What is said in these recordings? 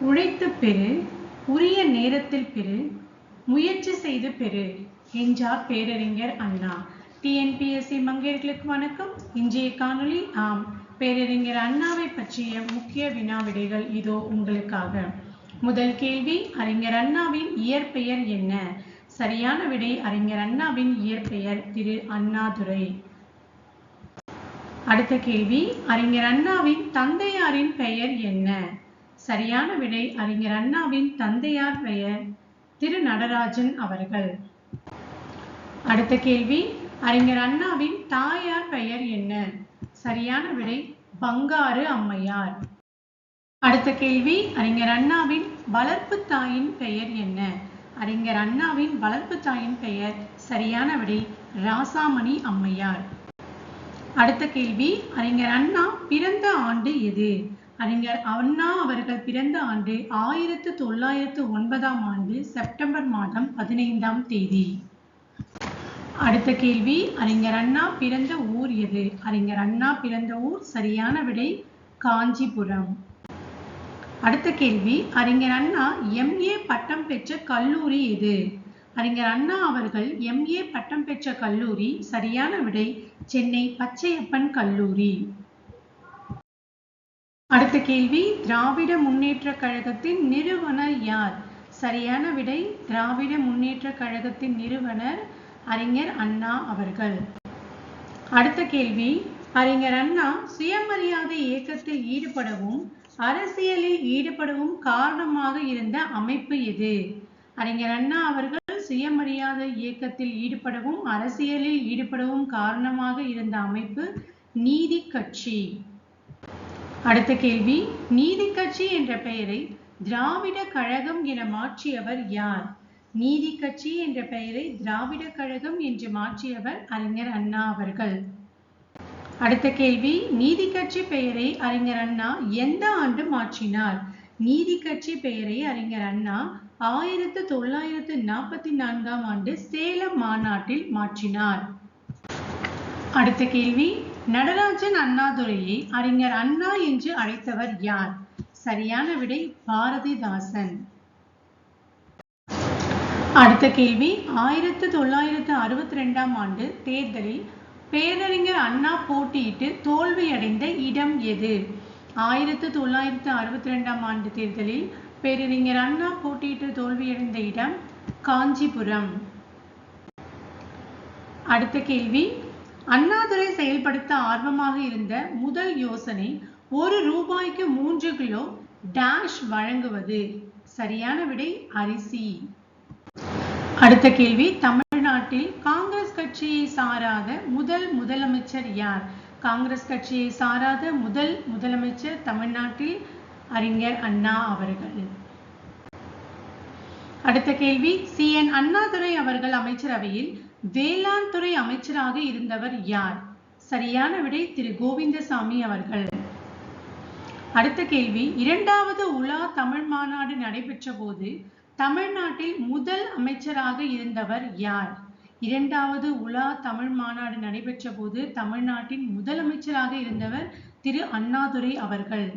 உழைத்து பெறு உரிய நேரத்தில் பெறு முயற்சி செய்து பெறு என்றார் பேரறிஞர் அண்ணா. டிஎன்பிஎஸ்சி மங்கையர்களுக்கு வணக்கம். இன்றைய காணொளி ஆம் பேரறிஞர் அண்ணாவை பற்றிய முக்கிய வினா விடைகள் இதோ உங்களுக்காக. முதல் கேள்வி அறிஞர் அண்ணாவின் இயற்பெயர் என்ன? சரியான விடை அறிஞர் அண்ணாவின் இயற்பெயர் திரு. அண்ணாதுரை. அடுத்த கேள்வி அறிஞர் அண்ணாவின் தந்தையாரின் பெயர் என்ன? சரியான விடை அறிஞர் அண்ணாவின் தந்தையார் பெயர் திரு நடராஜன் அவர்கள். அடுத்த கேள்வி அறிஞர் அண்ணாவின் தாயார் பெயர் என்ன? சரியான விடை பங்காரு அம்மையார். அடுத்த கேள்வி அறிஞர் அண்ணாவின் வளர்ப்பு தாயின் பெயர் என்ன? அறிஞர் அண்ணாவின் வளர்ப்பு தாயின் பெயர் சரியான விடை ராசாமணி அம்மையார். அடுத்த கேள்வி அறிஞர் அண்ணா பிறந்த ஆண்டு எது? அறிஞர் அண்ணா அவர்கள் பிறந்த ஆண்டு ஆயிரத்து தொள்ளாயிரத்து ஒன்பதாம் ஆண்டு செப்டம்பர் மாதம் பதினைந்தாம் தேதி. அடுத்த கேள்வி அறிஞர் அண்ணா பிறந்த ஊர் எது? அறிஞர் அண்ணா பிறந்த ஊர் சரியான விடை காஞ்சிபுரம். அடுத்த கேள்வி அறிஞர் அண்ணா எம்ஏ பட்டம் பெற்ற கல்லூரி எது? அறிஞர் அண்ணா அவர்கள் எம்ஏ பட்டம் பெற்ற கல்லூரி சரியான விடை சென்னை பச்சையப்பன் கல்லூரி. அடுத்த கேள்வி திராவிட முன்னேற்ற கழகத்தின் நிறுவனர் யார்? சரியான விடை திராவிட முன்னேற்ற கழகத்தின் நிறுவனர் அறிஞர் அண்ணா அவர்கள். அடுத்த கேள்வி அறிஞர் அண்ணா சுயமரியாதை இயக்கத்தில் ஈடுபடவும் அரசியலில் ஈடுபடவும் காரணமாக இருந்த அமைப்பு எது? அறிஞர் அண்ணா அவர்கள் சுயமரியாதை இயக்கத்தில் ஈடுபடவும் அரசியலில் ஈடுபடவும் காரணமாக இருந்த அமைப்பு நீதி கட்சி. அடுத்த கேள்வி நீதி கட்சி என்ற பெயரை திராவிட கழகம் என மாற்றியவர் யார்? நீதி கட்சி என்ற பெயரை திராவிட கழகம் என்று மாற்றியவர் அறிஞர் அண்ணா அவர்கள். அடுத்த கேள்வி நீதி கட்சி பெயரை அறிஞர் அண்ணா எந்த ஆண்டு மாற்றினார்? நீதி கட்சி பெயரை அறிஞர் அண்ணா ஆயிரத்து தொள்ளாயிரத்து நாற்பத்தி நான்காம் ஆண்டு சேலம் மாநாட்டில் மாற்றினார். அடுத்த கேள்வி நடராஜன் அண்ணாதுரையை அறிஞர் அண்ணா என்று அழைத்தவர் யார்? சரியான விடை பாரதிதாசன். அடுத்த கேள்வி. ஆயிரத்து தொள்ளாயிரத்து அறுபத்தி ரெண்டாம் ஆண்டு தேர்தலில் பேரறிஞர் அண்ணா போட்டியிட்டு தோல்வியடைந்த இடம் எது? ஆயிரத்து தொள்ளாயிரத்து அறுபத்தி ரெண்டாம் ஆண்டு தேர்தலில் பேரறிஞர் அண்ணா போட்டியிட்டு தோல்வியடைந்த இடம் காஞ்சிபுரம். அடுத்த கேள்வி. அண்ணாதுரை செயல்படுத்த ஆர்வமாக இருந்த முதல் யோசனை ஒரு ரூபாய்க்கு மூன்று கிலோ டேஷ் வழங்குவது. சரியான விடை அரிசி. அடுத்த கேள்வி தமிழ்நாட்டில் காங்கிரஸ் கட்சியை சாராத முதல் முதலமைச்சர் யார்? காங்கிரஸ் கட்சியை சாராத முதல் முதலமைச்சர் தமிழ்நாட்டில் அறிஞர் அண்ணா அவர்கள். அடுத்த கேள்வி சி. என். அண்ணாதுரை அவர்கள் அமைச்சரவையில் வேளாண் துறை அமைச்சராக இருந்தவர் யார்? சரியான விடை திரு. கோவிந்தசாமி அவர்கள். அடுத்த கேள்வி. இரண்டாவது உலா தமிழ் மாநாடு நடைபெற்ற போது தமிழ்நாட்டில் முதல் அமைச்சராக இருந்தவர் யார்? இரண்டாவது உலா தமிழ் மாநாடு நடைபெற்ற போது தமிழ்நாட்டின் முதலமைச்சராக இருந்தவர் திரு. அண்ணாதுரை அவர்கள்.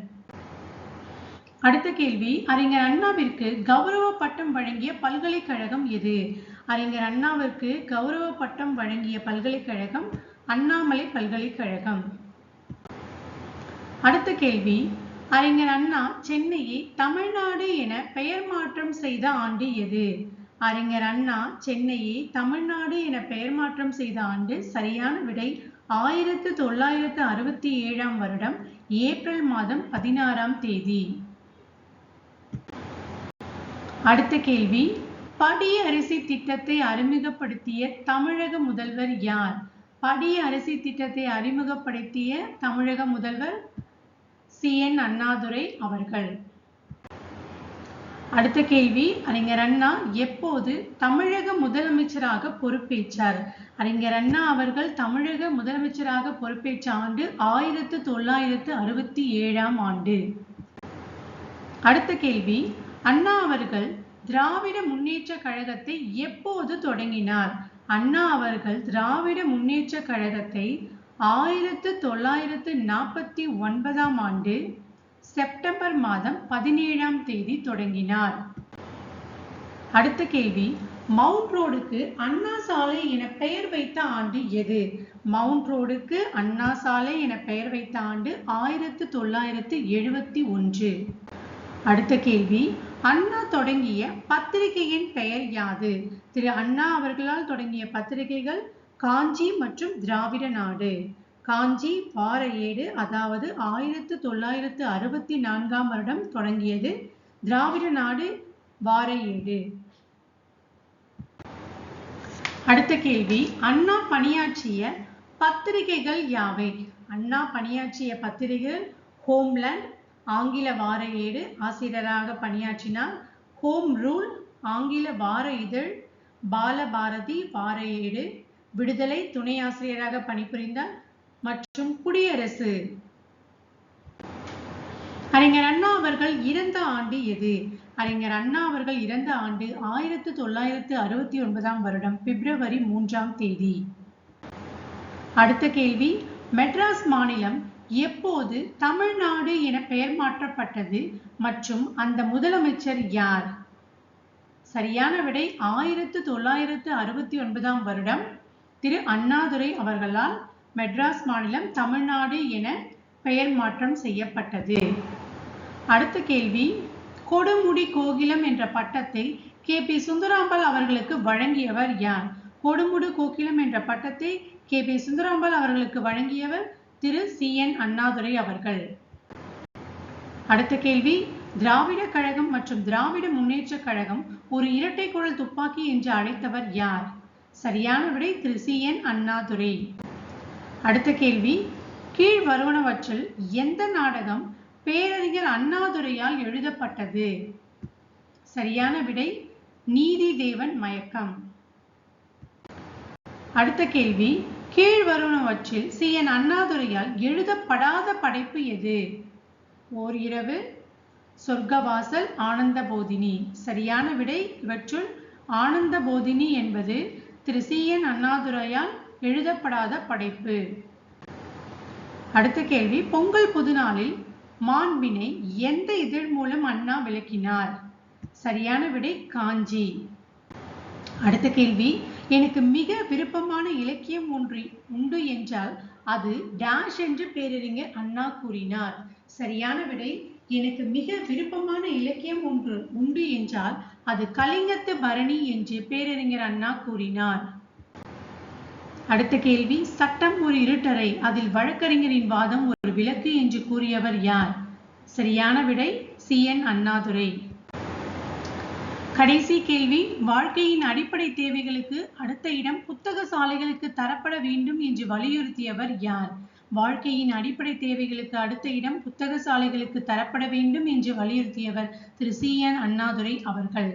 அடுத்த கேள்வி. அறிஞர் அண்ணாவிற்கு கௌரவ பட்டம் வழங்கிய பல்கலைக்கழகம் எது? அறிஞர் அண்ணாவிற்கு கௌரவ பட்டம் வழங்கிய பல்கலைக்கழகம் அண்ணாமலை பல்கலைக்கழகம். அடுத்த கேள்வி. அறிஞர் அண்ணா சென்னையை தமிழ்நாடு என பெயர் மாற்றம் செய்த ஆண்டு எது? அறிஞர் அண்ணா சென்னையை தமிழ்நாடு என பெயர் மாற்றம் செய்த ஆண்டு சரியான விடை ஆயிரத்து தொள்ளாயிரத்து அறுபத்தி ஏழாம் வருடம் ஏப்ரல் மாதம் பதினாறாம் தேதி. அடுத்த கேள்வி. படி அரிசி திட்டத்தை அறிமுகப்படுத்திய தமிழக முதல்வர் யார்? படி அரிசி திட்டத்தை அறிமுகப்படுத்திய தமிழக முதல்வர் சி. என். அண்ணாதுரை அவர்கள். அடுத்த கேள்வி அறிஞர் அண்ணா எப்போது தமிழக முதலமைச்சராக பொறுப்பேற்றார்? அறிஞர் அண்ணா அவர்கள் தமிழக முதலமைச்சராக பொறுப்பேற்ற ஆண்டு ஆயிரத்து தொள்ளாயிரத்து அறுபத்தி ஏழாம் ஆண்டு. அடுத்த கேள்வி அண்ணா அவர்கள் திராவிட முன்னேற்ற கழகத்தை எப்போது தொடங்கினார்? அண்ணா அவர்கள் திராவிட முன்னேற்ற கழகத்தை ஆயிரத்து தொள்ளாயிரத்து நாற்பத்தி ஒன்பதாம் ஆண்டு செப்டம்பர் மாதம் பதினேழாம் தேதி தொடங்கினார். அடுத்த கேள்வி மவுண்ட் ரோடுக்கு அண்ணா சாலை என பெயர் வைத்த ஆண்டு எது? மவுண்ட் ரோடுக்கு அண்ணா சாலை என பெயர் வைத்த ஆண்டு ஆயிரத்து தொள்ளாயிரத்து எழுபத்தி ஒன்று. அடுத்த கேள்வி அண்ணா தொடங்கிய பத்திரிகையின் பெயர் யாது? திரு அண்ணா அவர்களால் தொடங்கிய பத்திரிகைகள் காஞ்சி மற்றும் திராவிட நாடு. காஞ்சி வார ஏடு அதாவது ஆயிரத்து தொள்ளாயிரத்து அறுபத்தி நான்காம் வருடம் தொடங்கியது திராவிட நாடு வார ஏடு. அடுத்த கேள்வி அண்ணா பணியாற்றிய பத்திரிகைகள் யாவை? அண்ணா பணியாற்றிய பத்திரிகைகள் ஹோம்லேண்ட் ஆங்கில வார ஏடு ஆசிரியராக பணியாற்றினார். ஹோம் ரூல் ஆங்கில வார இதழ் பாலபாரதி வார ஏடு விடுதலை துணை ஆசிரியராக பணிபுரிந்தார் மற்றும் குடியரசு. அறிஞர் அண்ணா அவர்கள் இறந்த ஆண்டு எது? அறிஞர் அண்ணா அவர்கள் இறந்த ஆண்டு ஆயிரத்து தொள்ளாயிரத்து அறுபத்தி ஒன்பதாம் வருடம் பிப்ரவரி மூன்றாம் தேதி. அடுத்த கேள்வி மெட்ராஸ் மாநிலம் எப்போது? தமிழ்நாடு என பெயர் மாற்றப்பட்டது மற்றும் அந்த முதலமைச்சர் யார்? சரியான விடை ஆயிரத்து தொள்ளாயிரத்து அறுபத்தி ஒன்பதாம் வருடம் திரு. அண்ணாதுரை அவர்களால் மெட்ராஸ் மாநிலம் தமிழ்நாடு என பெயர் மாற்றம் செய்யப்பட்டது. அடுத்த கேள்வி. கொடுமுடி கோகிலம் என்ற பட்டத்தை கே. பி. சுந்தராம்பாள் அவர்களுக்கு வழங்கியவர் யார்? கொடுமுடி கோகிலம் என்ற பட்டத்தை கே. பி. சுந்தராம்பாள் அவர்களுக்கு வழங்கியவர் திரு சி. என். அண்ணாதுரை அவர்கள். அடுத்த கேள்வி திராவிட கழகம் மற்றும் திராவிட முன்னேற்ற கழகம் ஒரு இரட்டை குழல் துப்பாக்கி என்று அழைத்தவர் யார்? சரியான விடை திரு சி. என். அண்ணாதுரை. அடுத்த கேள்வி கீழ் வருவனவற்றில் எந்த நாடகம் பேரறிஞர் அண்ணாதுரையால் எழுதப்பட்டது? சரியான விடை நீதி தேவன் மயக்கம். அடுத்த கேள்வி கீழ்வருவனவற்றில் சி என் அண்ணாதுரையால் எழுதப்படாத படைப்பு எது? ஓர் இரவு சொர்க்கவாசல் ஆனந்த போதினி சரியான விடை இவற்றுள் ஆனந்த போதினி என்பது திரு சி என் அண்ணாதுரையால் எழுதப்படாத படைப்பு. அடுத்த கேள்வி பொங்கல் புதுநாளில் மாண்பினை எந்த இதழ் மூலம் அண்ணா விளக்கினார்? சரியான விடை காஞ்சி. அடுத்த கேள்வி எனக்கு மிக விருப்பமான இலக்கியம் ஒன்று உண்டு என்றால் அது டேஷ் என்று பேரறிஞர் அண்ணா கூறினார். சரியான விடை எனக்கு மிக விருப்பமான இலக்கியம் ஒன்று உண்டு என்றால் அது கலிங்கத்து பரணி என்று பேரறிஞர் அண்ணா கூறினார். அடுத்த கேள்வி சட்டம் ஒரு இருட்டறை அதில் வழக்கறிஞரின் வாதம் ஒரு விளக்கு என்று கூறியவர் யார்? சரியான விடை சி. என். அண்ணாதுரை. கடைசி கேள்வி வாழ்க்கையின் அடிப்படை தேவைகளுக்கு அடுத்த இடம் புத்தக சாலைகளுக்கு தரப்பட வேண்டும் என்று வலியுறுத்தியவர் யார்? வாழ்க்கையின் அடிப்படை தேவைகளுக்கு அடுத்த இடம் புத்தக சாலைகளுக்கு தரப்பட வேண்டும் என்று வலியுறுத்தியவர் திரு சி என் அண்ணாதுரை அவர்கள்.